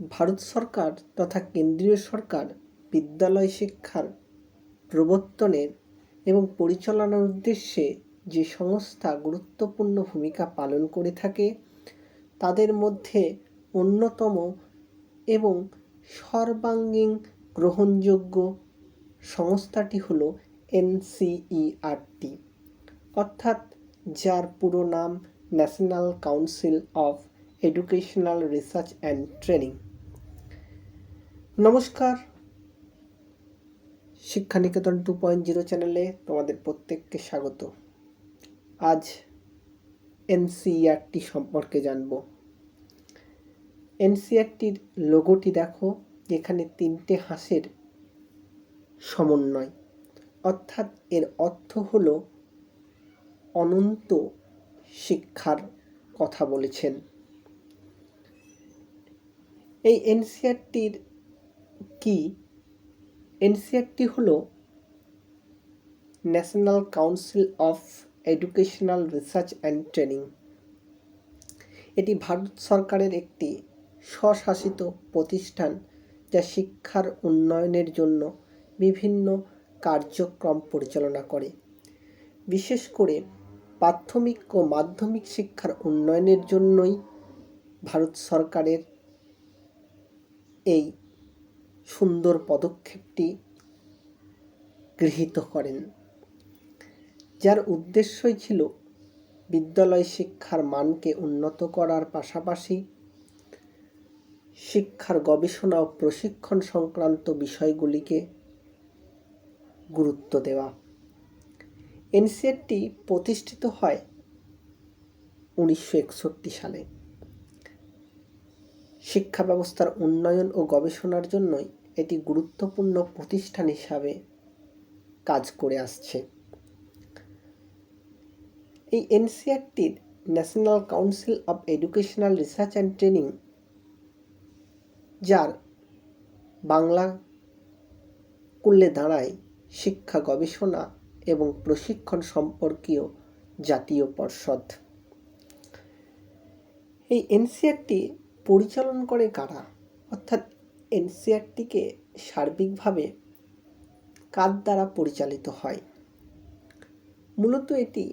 ভারত সরকার তথা কেন্দ্রীয় সরকার বিদ্যালয় শিক্ষার প্রবর্তনের এবং পরিচালনার উদ্দেশ্যে যে সংস্থা গুরুত্বপূর্ণ ভূমিকা পালন করে থাকে, তাদের মধ্যে অন্যতম এবং সর্বাঙ্গীন গ্রহণযোগ্য সংস্থাটি হলো এনসিইআরটি, অর্থাৎ যার পুরো নাম national council of educational research and training নমস্কার। শিক্ষানিকেতন টু পয়েন্ট জিরো চ্যানেলে তোমাদের প্রত্যেককে স্বাগত। আজ এনসিইআরটি সম্পর্কে জানব। এনসিআরটির লোগোটি দেখো, যেখানে তিনটে হাঁসের সমন্বয়। অর্থাৎ এর অর্থ হল অনন্ত শিক্ষার কথা বলেছেন। এই এনসিআরটির কি? এনসিআরটি হল national council of educational research and training এটি ভারত সরকারের একটি স্বশাসিত প্রতিষ্ঠান যা শিক্ষার উন্নয়নের জন্য বিভিন্ন কার্যক্রম পরিচালনা করে। বিশেষ করে প্রাথমিক ও মাধ্যমিক শিক্ষার উন্নয়নের জন্যই ভারত সরকারের এই সুন্দর পদক্ষেপটি গৃহীত করেন। যার উদ্দেশ্যই ছিল বিদ্যালয় শিক্ষার মানকে উন্নত করার পাশাপাশি শিক্ষার গবেষণা ও প্রশিক্ষণ সংক্রান্ত বিষয়গুলিকে গুরুত্ব দেওয়া। এনসিআরটি প্রতিষ্ঠিত হয় উনিশশো একষট্টি সালে। শিক্ষা ব্যবস্থার উন্নয়ন ও গবেষণার জন্যই এটি গুরুত্বপূর্ণ প্রতিষ্ঠান হিসাবে কাজ করে আসছে। এই এনসিআরটির national council of educational research and training, যার বাংলা করলে দাঁড়ায় শিক্ষা গবেষণা এবং প্রশিক্ষণ সম্পর্কীয় জাতীয় পর্ষদ। এই এনসিআরটি পরিচালন করে কারা? অর্থাৎ এনসিআরটিকে সার্বিকভাবে কার দ্বারা পরিচালিত হয়। মূলত এটি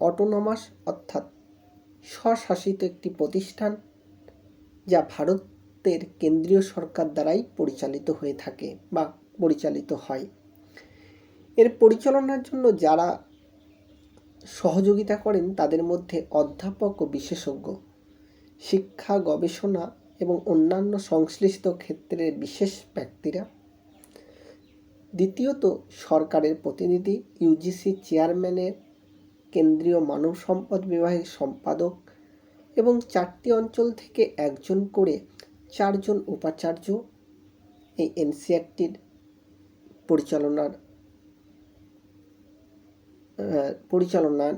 অটোনমাস অর্থাৎ স্বশাসিত একটি প্রতিষ্ঠান যা ভারতের কেন্দ্রীয় সরকার দ্বারাই পরিচালিত হয়ে থাকে বা পরিচালিত হয়। এর পরিচালনার জন্য যারা সহযোগিতা করেন তাদের মধ্যে অধ্যাপক ও বিশেষজ্ঞ, শিক্ষা, গবেষণা এবং অন্যান্য সংশ্লিষ্ট ক্ষেত্রের বিশেষ ব্যক্তিরা। দ্বিতীয়ত, সরকারের প্রতিনিধি ইউজিসি চেয়ারম্যানের কেন্দ্রীয় মানব সম্পদ বিভাগের সম্পাদক এবং চারটি অঞ্চল থেকে একজন করে চারজন উপাচার্য এই এনসিআরটির পরিচালনার পরিচালনার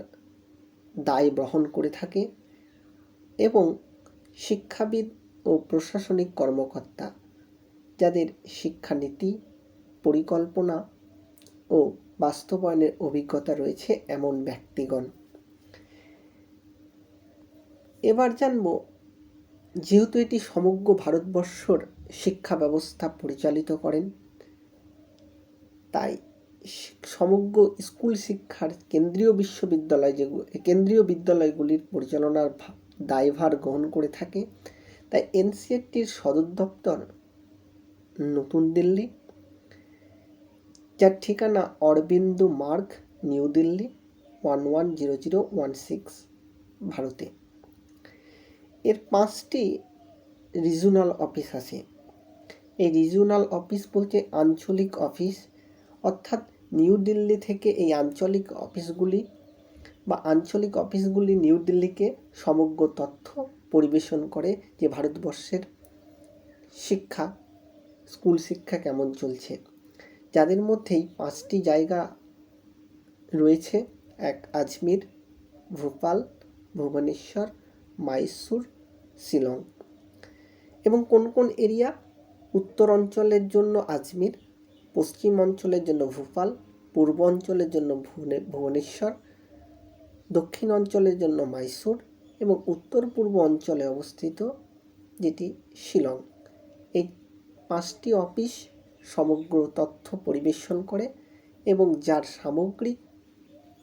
দায় বহন করে থাকে এবং শিক্ষাবিদ ও প্রশাসনিক কর্মকর্তা, যাদের শিক্ষানীতি, পরিকল্পনা ও বাস্তবায়নের অভিজ্ঞতা রয়েছে এমন ব্যক্তিগণ। এবার জানব, যেহেতু এটি সমগ্র ভারতবর্ষর শিক্ষা ব্যবস্থা পরিচালিত করেন, তাই সমগ্র স্কুল শিক্ষার কেন্দ্রীয় বিশ্ববিদ্যালয় যেগুলো কেন্দ্রীয় বিদ্যালয়গুলির পরিচালনার দায়ভার গ্রহণ করে থাকে। তাই এনসিআরটির সদর দপ্তর নতুন দিল্লি, যার ঠিকানা Aurobindo Marg, New Delhi, one one zero zero one six, ভারতে। এর পাঁচটি রিজনাল অফিস আছে। এই রিজনাল অফিস বলতে আঞ্চলিক অফিস, অর্থাৎ নিউ দিল্লি থেকে এই আঞ্চলিক অফিসগুলি বা আঞ্চলিক অফিসগুলি নিউ দিল্লিকে সমগ্র তথ্য পরিবেশন করে যে ভারতবর্ষের শিক্ষা, স্কুল শিক্ষা কেমন চলছে। যাদের মধ্যেই পাঁচটি জায়গা রয়েছে, এক আজমির, ভোপাল, ভুবনেশ্বর, মাইসুর, শিলং। এবং কোন কোন এরিয়া? উত্তর অঞ্চলের জন্য আজমির, পশ্চিম অঞ্চলের জন্য ভোপাল, পূর্ব অঞ্চলের জন্য ভুবনেশ্বর, দক্ষিণ অঞ্চলের জন্য মাইসুর এবং উত্তর পূর্ব অঞ্চলে অবস্থিত, যেটি শিলং। এই পাঁচটি অফিস সমগ্র তথ্য পরিবেশন করে এবং যার সামগ্রিক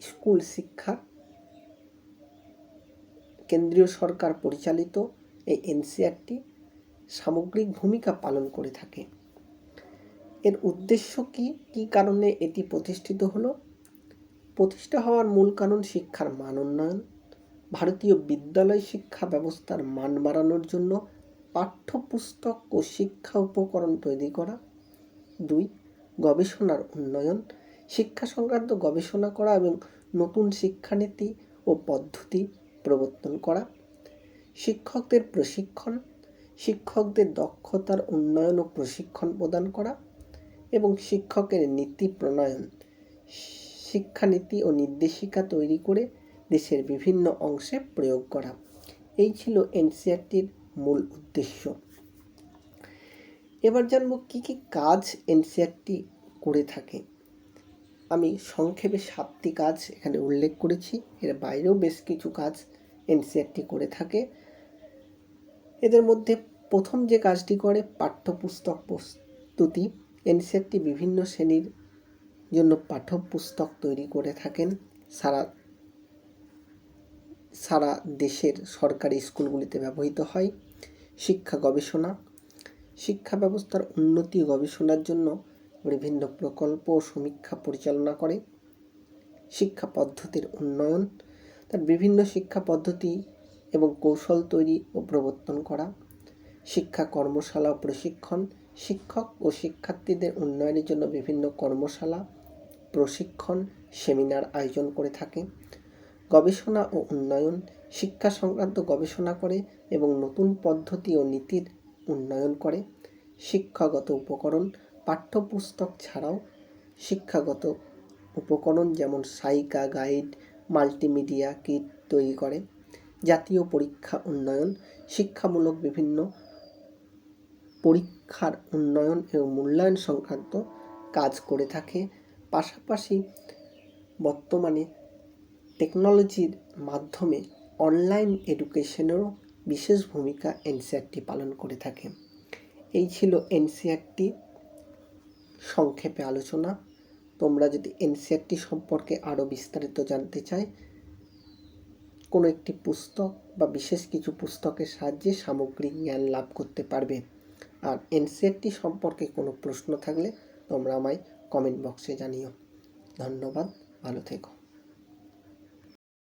স্কুল শিক্ষা কেন্দ্রীয় সরকার পরিচালিত এই এনসিআরটি সামগ্রিক ভূমিকা পালন করে থাকে। এর উদ্দেশ্য কি? কী কারণে এটি প্রতিষ্ঠিত হলো? প্রতিষ্ঠা হওয়ার মূল কারণ শিক্ষার মান উন্নয়ন। ভারতীয় বিদ্যালয় শিক্ষা ব্যবস্থার মান বাড়ানোর জন্য পাঠ্যপুস্তক ও শিক্ষা উপকরণ তৈরি করা। দুই, গবেষণার উন্নয়ন। শিক্ষা সংক্রান্ত গবেষণা করা এবং নতুন শিক্ষানীতি ও পদ্ধতি প্রবর্তন করা। শিক্ষকদের প্রশিক্ষণ। শিক্ষকদের দক্ষতার উন্নয়ন ও প্রশিক্ষণ প্রদান করা এবং শিক্ষকের নীতি প্রণয়ন। শিক্ষানীতি ও নির্দেশিকা তৈরি করে দেশের বিভিন্ন অংশে প্রয়োগ করা। এই ছিল এনসিআরটির মূল উদ্দেশ্য। এবার জানব কী কী কাজ এনসিআরটি করে থাকে। আমি সংক্ষেপে সাতটি কাজ এখানে উল্লেখ করেছি। এর বাইরেও বেশ কিছু কাজ এনসিআরটি করে থাকে। এদের মধ্যে প্রথম যে কাজটি করে পাঠ্যপুস্তক প্রস্তুতি। এনসিআরটি বিভিন্ন শ্রেণির জন্য পাঠ্যপুস্তক তৈরি করে থাকেন। সারা সারা দেশের সরকারি স্কুলগুলিতে ব্যবহৃত হয় শিক্ষা গবেষণা। শিক্ষা ব্যবস্থার উন্নতি গবেষণার জন্য বিভিন্ন প্রকল্প ও সমীক্ষা পরিচালনা করে। শিক্ষা পদ্ধতির উন্নয়ন, তার বিভিন্ন শিক্ষা পদ্ধতি এবং কৌশল তৈরি ও প্রবর্তন করা। শিক্ষা কর্মশালা ও প্রশিক্ষণ, শিক্ষক ও শিক্ষার্থীদের উন্নয়নের জন্য বিভিন্ন কর্মশালা, প্রশিক্ষণ, সেমিনার আয়োজন করে থাকে। গবেষণা ও উন্নয়ন, শিক্ষা সংক্রান্ত গবেষণা করে এবং নতুন পদ্ধতি ও নীতির উন্নয়ন করে। শিক্ষাগত উপকরণ, পাঠ্যপুস্তক ছাড়াও শিক্ষাগত উপকরণ যেমন সাইকা, গাইড, মাল্টিমিডিয়া, কিট তৈরি করে। জাতীয় পরীক্ষা উন্নয়ন, শিক্ষামূলক বিভিন্ন পরীক্ষার উন্নয়ন এবং মূল্যায়ন সংক্রান্ত কাজ করে থাকে। পাশাপাশি বর্তমানে টেকনোলজির মাধ্যমে অনলাইন এডুকেশনেরও বিশেষ ভূমিকা এনসিআরটি পালন করে থাকে। এই ছিল এনসিআরটি সংক্ষেপে আলোচনা। তোমরা যদি এনসিআরটি সম্পর্কে আরও বিস্তারিত জানতে চাই, কোনো একটি পুস্তক বা বিশেষ কিছু পুস্তকের সাহায্যে সামগ্রিক জ্ঞান লাভ করতে পারবে। আর এনসিআরটি সম্পর্কে কোনো প্রশ্ন থাকলে তোমরা আমায় কমেন্ট বক্সে জানিও। ধন্যবাদ, ভালো থেকো।